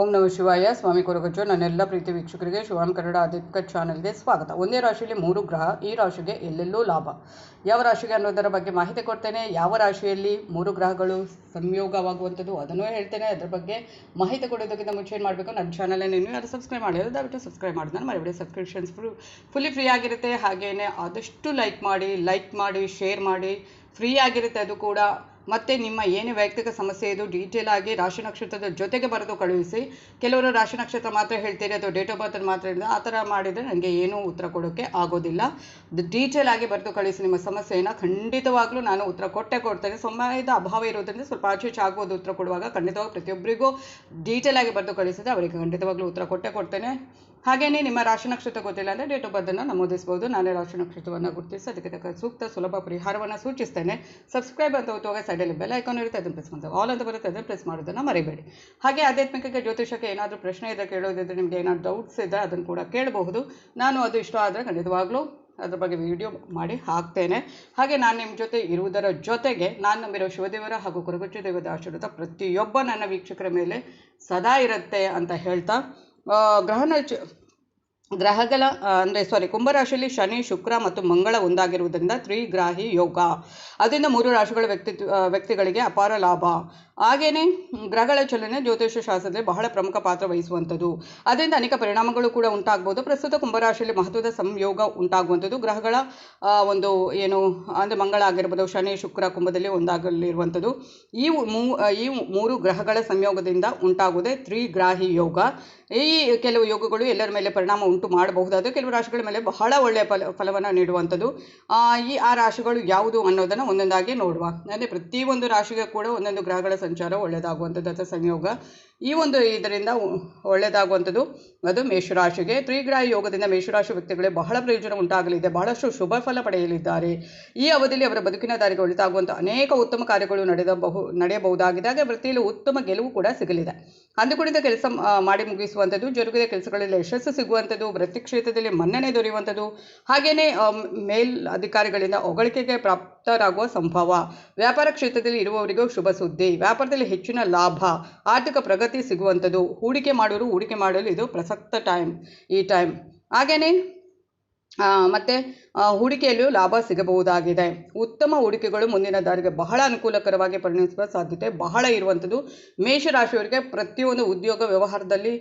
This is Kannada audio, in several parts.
ಓಂ ನಮ ಶಿವಾಯ. ಸ್ವಾಮಿ ಕೊರಗಜ್ಜು. ನನ್ನೆಲ್ಲ ಪ್ರೀತಿ ವೀಕ್ಷಕರಿಗೆ ಶಿವಾಮ್ ಕನ್ನಡ ಅಧಿಕ ಚಾನಲ್ಗೆ ಸ್ವಾಗತ. ಒಂದೇ ರಾಶಿಯಲ್ಲಿ ಮೂರು ಗ್ರಹ, ಈ ರಾಶಿಗೆ ಎಲ್ಲೆಲ್ಲೂ ಲಾಭ. ಯಾವ ರಾಶಿಗೆ ಅನ್ನೋದರ ಬಗ್ಗೆ ಮಾಹಿತಿ ಕೊಡ್ತೇನೆ. ಯಾವ ರಾಶಿಯಲ್ಲಿ ಮೂರು ಗ್ರಹಗಳು ಸಂಯೋಗವಾಗುವಂಥದ್ದು ಅದನ್ನು ಹೇಳ್ತೇನೆ. ಅದರ ಬಗ್ಗೆ ಮಾಹಿತಿ ಕೊಡೋದಕ್ಕಿಂತ ಮುಂಚೆ ಏನು ಮಾಡಬೇಕು? ನನ್ನ ಚಾನಲನ್ನು ಇನ್ನೂ ಯಾರು ಸಬ್ಸ್ಕ್ರೈಬ್ ಮಾಡಿದ್ರೆ ದಯವಿಟ್ಟು ಸಬ್ಸ್ಕ್ರೈಬ್ ಮಾಡಿ ನಾನು ಮರಿಬೇಡಿ. ಸಬ್ಸ್ಕ್ರಿಪ್ಷನ್ಸ್ ಫುಲ್ ಫುಲ್ಲಿ ಫ್ರೀ ಆಗಿರುತ್ತೆ. ಹಾಗೆಯೇ ಆದಷ್ಟು ಲೈಕ್ ಮಾಡಿ ಲೈಕ್ ಮಾಡಿ ಶೇರ್ ಮಾಡಿ. ಫ್ರೀ ಆಗಿರುತ್ತೆ ಅದು ಕೂಡ. ಮತ್ತೆ ನಿಮ್ಮ ಏನೇ ವೈಯಕ್ತಿಕ ಸಮಸ್ಯೆ ಇದು ಡೀಟೇಲ್ ಆಗಿ ರಾಶಿ ನಕ್ಷತ್ರದ ಜೊತೆಗೆ ಬರೆದು ಕಳುಹಿಸಿ. ಕೆಲವರು ರಾಶಿ ನಕ್ಷತ್ರ ಮಾತ್ರ ಹೇಳ್ತೀರಿ ಅಥವಾ ಡೇಟ್ ಆಫ್ ಬರ್ತ್ ಮಾತ್ರ ಹೇಳಿದ್ರೆ ಆ ಥರ ಮಾಡಿದರೆ ನನಗೆ ಏನೂ ಉತ್ತರ ಕೊಡೋಕ್ಕೆ ಆಗೋದಿಲ್ಲ. ಡೀಟೇಲ್ ಆಗಿ ಬರೆದು ಕಳುಹಿಸಿ ನಿಮ್ಮ ಸಮಸ್ಯೆಯನ್ನು ಖಂಡಿತವಾಗ್ಲೂ ನಾನು ಉತ್ತರ ಕೊಟ್ಟೆ ಕೊಡ್ತೇನೆ. ಸಮಯದ ಅಭಾವ ಇರೋದ್ರಿಂದ ಸ್ವಲ್ಪ ಆಚೆ ಈಚೆ ಆಗ್ಬೋದು ಉತ್ತರ ಕೊಡುವಾಗ ಖಂಡಿತವಾಗಿ ಪ್ರತಿಯೊಬ್ಬರಿಗೂ ಡೀಟೇಲ್ ಆಗಿ ಬರೆದು ಕಳಿಸಿದ್ರೆ ಅವರಿಗೆ ಖಂಡಿತವಾಗ್ಲೂ ಉತ್ತರ ಕೊಟ್ಟೆ ಕೊಡ್ತೇನೆ. ಹಾಗೆಯೇ ನಿಮ್ಮ ರಾಶಿ ನಕ್ಷತ್ರ ಗೊತ್ತಿಲ್ಲ ಅಂದರೆ ಡೇಟ್ ಆಫ್ ಬರ್ತನ್ನು ನಮೂದಿಸಬಹುದು ನಾನೇ ರಾಶಿ ನಕ್ಷತ್ರವನ್ನು ಗುರುತಿಸಿ ಅದಕ್ಕೆ ತಕ್ಕ ಸೂಕ್ತ ಸುಲಭ ಪರಿಹಾರವನ್ನು ಸೂಚಿಸ್ತೇನೆ. ಸಬ್ಸ್ಕ್ರೈಬ್ ಅಂತ ಹೋಗುವಾಗ ಸೈಡಲ್ಲಿ ಬೆಲ್ ಐಕಾನ್ ಇರುತ್ತೆ, ಅದನ್ನು ಪ್ರೆಸ್ ಮಾಡ್ತಾರೆ ಆಲ್ ಅಂತ ಬರುತ್ತೆ, ಅದನ್ನು ಪ್ರೆಸ್ ಮಾಡೋದನ್ನು ಮರಿಬೇಡಿ. ಹಾಗೆ ಆಧ್ಯಾತ್ಮಿಕಕ್ಕೆ, ಜ್ಯೋತಿಷಕ್ಕೆ ಏನಾದರೂ ಪ್ರಶ್ನೆ ಇದೆ ಕೇಳೋದಿದ್ರೆ ನಿಮಗೆ ಏನಾದರೂ ಡೌಟ್ಸ್ ಇದೆ ಅದನ್ನು ಕೂಡ ಕೇಳಬಹುದು. ನಾನು ಅದು ಇಷ್ಟ ಆದರೆ ಖಂಡಿತವಾಗ್ಲೂ ಅದ್ರ ಬಗ್ಗೆ ವಿಡಿಯೋ ಮಾಡಿ ಹಾಕ್ತೇನೆ. ಹಾಗೆ ನಾನು ನಿಮ್ಮ ಜೊತೆ ಇರುವುದರ ಜೊತೆಗೆ ನಾನು ನಂಬಿರೋ ಶಿವದೇವರ ಹಾಗೂ ಕುರುಗುಚ್ಚ ದೇವದ ಆಶೀರ್ವಾದ ಪ್ರತಿಯೊಬ್ಬ ನನ್ನ ವೀಕ್ಷಕರ ಮೇಲೆ ಸದಾ ಇರುತ್ತೆ ಅಂತ ಹೇಳ್ತಾ ಗ್ರಹಣ ಗ್ರಹಗಳ ಅಂದರೆ ಸಾರಿ ಕುಂಭರಾಶಿಯಲ್ಲಿ ಶನಿ, ಶುಕ್ರ ಮತ್ತು ಮಂಗಳ ಒಂದಾಗಿರುವುದರಿಂದ ತ್ರಿಗ್ರಾಹಿ ಯೋಗ. ಅದರಿಂದ ಮೂರು ರಾಶಿಗಳ ವ್ಯಕ್ತಿತ್ವ ವ್ಯಕ್ತಿಗಳಿಗೆ ಅಪಾರ ಲಾಭ. ಹಾಗೆಯೇ ಗ್ರಹಗಳ ಚಲನೆ ಜ್ಯೋತಿಷ್ಯ ಶಾಸ್ತ್ರದಲ್ಲಿ ಬಹಳ ಪ್ರಮುಖ ಪಾತ್ರ ವಹಿಸುವಂಥದ್ದು. ಅದರಿಂದ ಅನೇಕ ಪರಿಣಾಮಗಳು ಕೂಡ ಉಂಟಾಗ್ಬೋದು. ಪ್ರಸ್ತುತ ಕುಂಭರಾಶಿಯಲ್ಲಿ ಮಹತ್ವದ ಸಂಯೋಗ ಉಂಟಾಗುವಂಥದ್ದು. ಗ್ರಹಗಳ ಒಂದು ಏನು, ಅಂದರೆ ಮಂಗಳ ಆಗಿರ್ಬೋದು, ಶನಿ, ಶುಕ್ರ ಕುಂಭದಲ್ಲಿ ಒಂದಾಗಲಿರುವಂಥದ್ದು. ಈ ಮೂ, ಈ ಮೂರು ಗ್ರಹಗಳ ಸಂಯೋಗದಿಂದ ಉಂಟಾಗುವುದೇ ತ್ರಿಗ್ರಾಹಿ ಯೋಗ. ಈ ಕೆಲವು ಯೋಗಗಳು ಎಲ್ಲರ ಮೇಲೆ ಪರಿಣಾಮ ಉಂಟು ಮಾಡಬಹುದಾದ ಕೆಲವು ರಾಶಿಗಳ ಮೇಲೆ ಬಹಳ ಒಳ್ಳೆಯ ಫಲ, ಫಲವನ್ನು ನೀಡುವಂಥದ್ದು. ಈ, ಆ ರಾಶಿಗಳು ಯಾವುದು ಅನ್ನೋದನ್ನು ಒಂದೊಂದಾಗಿ ನೋಡುವ. ಅಂದರೆ ಪ್ರತಿಯೊಂದು ರಾಶಿಗೆ ಕೂಡ ಒಂದೊಂದು ಗ್ರಹಗಳ ಸಂಚಾರ ಒಳ್ಳೆಯದಾಗುವಂಥದ್ದು ಅಥವಾ ಸಂಯೋಗ ಈ ಒಂದು ಇದರಿಂದ ಒಳ್ಳೆಯದಾಗುವಂಥದ್ದು ಅದು ಮೇಷರಾಶಿಗೆ. ತ್ರಿಗ್ರಹ ಯೋಗದಿಂದ ಮೇಷರಾಶಿ ವ್ಯಕ್ತಿಗಳಿಗೆ ಬಹಳ ಪ್ರಯೋಜನ ಉಂಟಾಗಲಿದೆ. ಬಹಳಷ್ಟು ಶುಭ ಫಲ ಪಡೆಯಲಿದ್ದಾರೆ. ಈ ಅವಧಿಯಲ್ಲಿ ಅವರ ಬದುಕಿನ ದಾರಿಗೆ ಒಳಿತಾಗುವಂಥ ಅನೇಕ ಉತ್ತಮ ಕಾರ್ಯಗಳು ನಡೆದ ಬಹು ನಡೆಯಬಹುದಾಗಿದೆ. ಹಾಗೆ ವೃತ್ತಿಯಲ್ಲಿ ಉತ್ತಮ ಗೆಲುವು ಕೂಡ ಸಿಗಲಿದೆ. ಅಂದುಕೊಂಡಿದ್ದ ಕೆಲಸ ಮಾಡಿ ಮುಗಿಸುವಂಥದ್ದು, ಜರುಗಿದ ಕೆಲಸಗಳಲ್ಲಿ ಯಶಸ್ಸು ಸಿಗುವಂಥದ್ದು, ವೃತ್ತಿ ಕ್ಷೇತ್ರದಲ್ಲಿ ಮನ್ನಣೆ ದೊರೆಯುವಂಥದ್ದು, ಹಾಗೆಯೇ ಮೇಲ್ ಅಧಿಕಾರಿಗಳಿಂದ ಹೊಗಳಿಕೆಗೆ ಪ್ರಾಪ್ತರಾಗುವ ಸಂಭವ. ವ್ಯಾಪಾರ ಕ್ಷೇತ್ರದಲ್ಲಿ ಇರುವವರಿಗೂ ಶುಭ ಸುದ್ದಿ. ವ್ಯಾಪಾರದಲ್ಲಿ ಹೆಚ್ಚಿನ ಲಾಭ. ಆರ್ಥಿಕ ಪ್ರಗತಿ ಸಿಗುವಂಥದ್ದು. ಹೂಡಿಕೆ ಮಾಡೋರು ಹೂಡಿಕೆ ಮಾಡಲು ಇದು ಪ್ರಸಕ್ತ ಟೈಮ್, ಈ ಟೈಮ್. ಹಾಗೆಯೇ ಮತ್ತು ಹೂಡಿಕೆಯಲ್ಲೂ ಲಾಭ ಸಿಗಬಹುದಾಗಿದೆ. ಉತ್ತಮ ಹೂಡಿಕೆಗಳು ಮುಂದಿನ ದಾರಿಗೆ ಬಹಳ ಅನುಕೂಲಕರವಾಗಿ ಪರಿಣಮಿಸುವ ಸಾಧ್ಯತೆ ಬಹಳ ಇರುವಂಥದ್ದು. ಮೇಷರಾಶಿಯವರಿಗೆ ಪ್ರತಿಯೊಂದು ಉದ್ಯೋಗ ವ್ಯವಹಾರದಲ್ಲಿ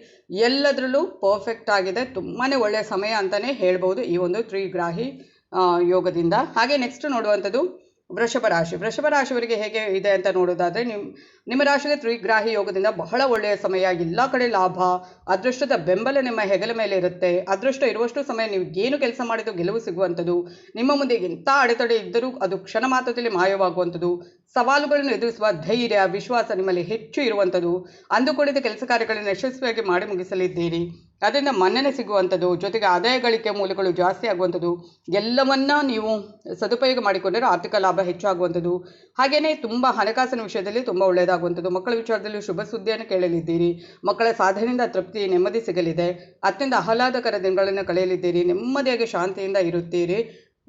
ಎಲ್ಲದರಲ್ಲೂ ಪರ್ಫೆಕ್ಟ್ ಆಗಿದೆ. ತುಂಬಾ ಒಳ್ಳೆಯ ಸಮಯ ಅಂತಲೇ ಹೇಳ್ಬೋದು ಈ ಒಂದು ತ್ರಿಗ್ರಾಹಿ ಯೋಗದಿಂದ. ಹಾಗೆ ನೆಕ್ಸ್ಟ್ ನೋಡುವಂಥದ್ದು ವೃಷಭ ರಾಶಿ ವೃಷಭ ರಾಶಿಯವರಿಗೆ ಹೇಗೆ ಇದೆ ಅಂತ ನೋಡೋದಾದರೆ ನಿಮ್ಮ ನಿಮ್ಮ ರಾಶಿಗೆ ತ್ರಿಗ್ರಾಹಿ ಯೋಗದಿಂದ ಬಹಳ ಒಳ್ಳೆಯ ಸಮಯ, ಎಲ್ಲ ಕಡೆ ಲಾಭ, ಅದೃಷ್ಟದ ಬೆಂಬಲ ನಿಮ್ಮ ಹೆಗಲ ಮೇಲೆ ಇರುತ್ತೆ. ಅದೃಷ್ಟ ಇರುವಷ್ಟು ಸಮಯ ನೀವು ಏನು ಕೆಲಸ ಮಾಡಿದ್ದು ಗೆಲುವು ಸಿಗುವಂಥದ್ದು, ನಿಮ್ಮ ಮುಂದೆ ಎಂಥ ಅಡೆತಡೆ ಇದ್ದರೂ ಅದು ಕ್ಷಣ ಮಾತ್ರದಲ್ಲಿ ಮಾಯವಾಗುವಂಥದ್ದು, ಸವಾಲುಗಳನ್ನು ಎದುರಿಸುವ ಧೈರ್ಯ, ವಿಶ್ವಾಸ ನಿಮ್ಮಲ್ಲಿ ಹೆಚ್ಚು ಇರುವಂಥದ್ದು. ಅಂದುಕೊಂಡಿದ್ದ ಕೆಲಸ ಕಾರ್ಯಗಳನ್ನು ಯಶಸ್ವಿಯಾಗಿ ಮಾಡಿ ಮುಗಿಸಲಿದ್ದೀರಿ. ಅದರಿಂದ ಮನ್ನಣೆ ಸಿಗುವಂಥದ್ದು, ಜೊತೆಗೆ ಆದಾಯ ಗಳಿಕೆ ಮೂಲಗಳು ಜಾಸ್ತಿ ಆಗುವಂಥದ್ದು, ಎಲ್ಲವನ್ನ ನೀವು ಸದುಪಯೋಗ ಮಾಡಿಕೊಂಡರೆ ಆರ್ಥಿಕ ಲಾಭ ಹೆಚ್ಚಾಗುವಂಥದ್ದು. ಹಾಗೆಯೇ ತುಂಬ ಹಣಕಾಸಿನ ವಿಷಯದಲ್ಲಿ ತುಂಬ ಒಳ್ಳೆಯದಾಗುವಂಥದ್ದು. ಮಕ್ಕಳ ವಿಚಾರದಲ್ಲಿ ಶುಭ ಸುದ್ದಿಯನ್ನು ಕೇಳಲಿದ್ದೀರಿ. ಮಕ್ಕಳ ಸಾಧನೆಯಿಂದ ತೃಪ್ತಿ, ನೆಮ್ಮದಿ ಸಿಗಲಿದೆ. ಅತ್ಯಂತ ಆಹ್ಲಾದಕರ ದಿನಗಳನ್ನು ಕಳೆಯಲಿದ್ದೀರಿ. ನೆಮ್ಮದಿಯಾಗಿ ಶಾಂತಿಯಿಂದ ಇರುತ್ತೀರಿ.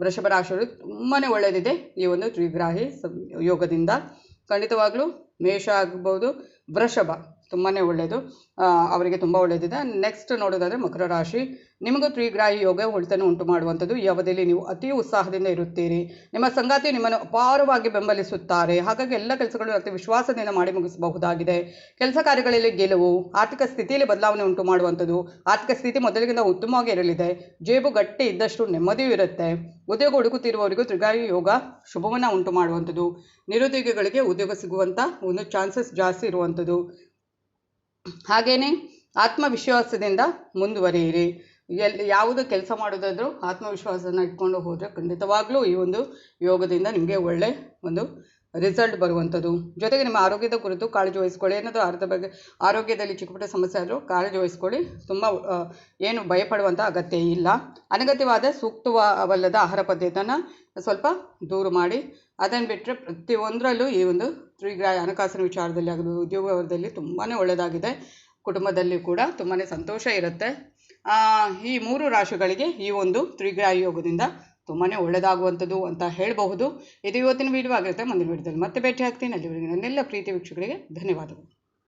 ವೃಷಭ ರಾಶಿಯವರು ತುಂಬಾ ಒಳ್ಳೆಯದಿದೆ. ಈ ಒಂದು ತ್ರಿಗ್ರಾಹಿ ಯೋಗದಿಂದ ಖಂಡಿತವಾಗಲೂ ಮೇಷ ಆಗ್ಬೋದು. ವೃಷಭ ತುಂಬಾ ಒಳ್ಳೆಯದು ಅವರಿಗೆ ತುಂಬ ಒಳ್ಳೆಯದಿದೆ ನೆಕ್ಸ್ಟ್ ನೋಡೋದಾದರೆ ಮಕರ ರಾಶಿ. ನಿಮಗೂ ತ್ರಿಗ್ರಾಹಿ ಯೋಗ ಹೊಳಿತನ್ನು ಉಂಟು ಮಾಡುವಂಥದ್ದು. ಈ ಅವಧಿಯಲ್ಲಿ ನೀವು ಅತಿ ಉತ್ಸಾಹದಿಂದ ಇರುತ್ತೀರಿ. ನಿಮ್ಮ ಸಂಗಾತಿ ನಿಮ್ಮನ್ನು ಅಪಾರವಾಗಿ ಬೆಂಬಲಿಸುತ್ತಾರೆ. ಹಾಗಾಗಿ ಎಲ್ಲ ಕೆಲಸಗಳು ಅತಿ ವಿಶ್ವಾಸದಿಂದ ಮಾಡಿ ಮುಗಿಸಬಹುದಾಗಿದೆ. ಕೆಲಸ ಕಾರ್ಯಗಳಲ್ಲಿ ಗೆಲುವು, ಆರ್ಥಿಕ ಸ್ಥಿತಿಯಲ್ಲಿ ಬದಲಾವಣೆ ಉಂಟು ಮಾಡುವಂಥದ್ದು. ಆರ್ಥಿಕ ಸ್ಥಿತಿ ಮೊದಲಿಗಿಂತ ಉತ್ತಮವಾಗಿ ಇರಲಿದೆ. ಜೇಬು ಗಟ್ಟಿ ಇದ್ದಷ್ಟು ನೆಮ್ಮದಿಯೂ ಇರುತ್ತೆ. ಉದ್ಯೋಗ ಹುಡುಕುತ್ತಿರುವವರಿಗೂ ತ್ರಿಗಾಯಿ ಯೋಗ ಶುಭವನ್ನು ಉಂಟು ಮಾಡುವಂಥದ್ದು. ನಿರುದ್ಯೋಗಿಗಳಿಗೆ ಉದ್ಯೋಗ ಸಿಗುವಂಥ ಒಂದು ಚಾನ್ಸಸ್ ಜಾಸ್ತಿ ಇರುವಂಥದ್ದು. ಹಾಗೆಯೇ ಆತ್ಮವಿಶ್ವಾಸದಿಂದ ಮುಂದುವರಿಯಿರಿ. ಎಲ್ ಯಾವುದು ಕೆಲಸ ಮಾಡೋದಾದರೂ ಆತ್ಮವಿಶ್ವಾಸನ ಇಟ್ಕೊಂಡು ಹೋದರೆ ಖಂಡಿತವಾಗ್ಲೂ ಈ ಒಂದು ಯೋಗದಿಂದ ನಿಮಗೆ ಒಳ್ಳೆ ಒಂದು ರಿಸಲ್ಟ್ ಬರುವಂಥದ್ದು ಜೊತೆಗೆ ನಿಮ್ಮ ಆರೋಗ್ಯದ ಕುರಿತು ಕಾಳಜಿ ವಹಿಸ್ಕೊಳ್ಳಿ ಏನಾದರೂ ಅರ್ಧ ಬಗ್ಗೆ ಆರೋಗ್ಯದಲ್ಲಿ ಚಿಕ್ಕ ಪುಟ್ಟ ಸಮಸ್ಯೆ ಆದರೂ ಕಾಳಜಿ ವಹಿಸ್ಕೊಳ್ಳಿ. ತುಂಬ ಏನು ಭಯಪಡುವಂಥ ಅಗತ್ಯ ಇಲ್ಲ. ಅನಗತ್ಯವಾದ ಸೂಕ್ತವಲ್ಲದ ಆಹಾರ ಪದ್ಧತಿಯನ್ನು ಸ್ವಲ್ಪ ದೂರ ಮಾಡಿ. ಅದನ್ನು ಬಿಟ್ಟರೆ ಪ್ರತಿಯೊಂದರಲ್ಲೂ ಈ ಒಂದು ತ್ರಿಗ್ರಾ ಹಣಕಾಸಿನ ವಿಚಾರದಲ್ಲಿ ಆಗಲಿ, ಉದ್ಯೋಗದಲ್ಲಿ ತುಂಬಾ ಒಳ್ಳೆಯದಾಗಿದೆ ಕುಟುಂಬದಲ್ಲಿ ಕೂಡ ತುಂಬಾ ಸಂತೋಷ ಇರುತ್ತೆ. ಈ ಮೂರು ರಾಶಿಗಳಿಗೆ ಈ ಒಂದು ತ್ರಿಗ್ರಹ ಯೋಗದಿಂದ ತುಂಬಾ ಒಳ್ಳೆಯದಾಗುವಂಥದ್ದು ಅಂತ ಹೇಳಬಹುದು. ಇದು ಇವತ್ತಿನ ವಿಡಿಯೋ ಆಗಿರುತ್ತೆ. ಮುಂದಿನ ವಿಡಿಯೋದಲ್ಲಿ ಮತ್ತೆ ಭೇಟಿ ಆಗ್ತೀನಿ. ಅಲ್ಲಿವರೆಗೆ ನನ್ನೆಲ್ಲ ಪ್ರೀತಿ ವೀಕ್ಷಕರಿಗೆ ಧನ್ಯವಾದಗಳು.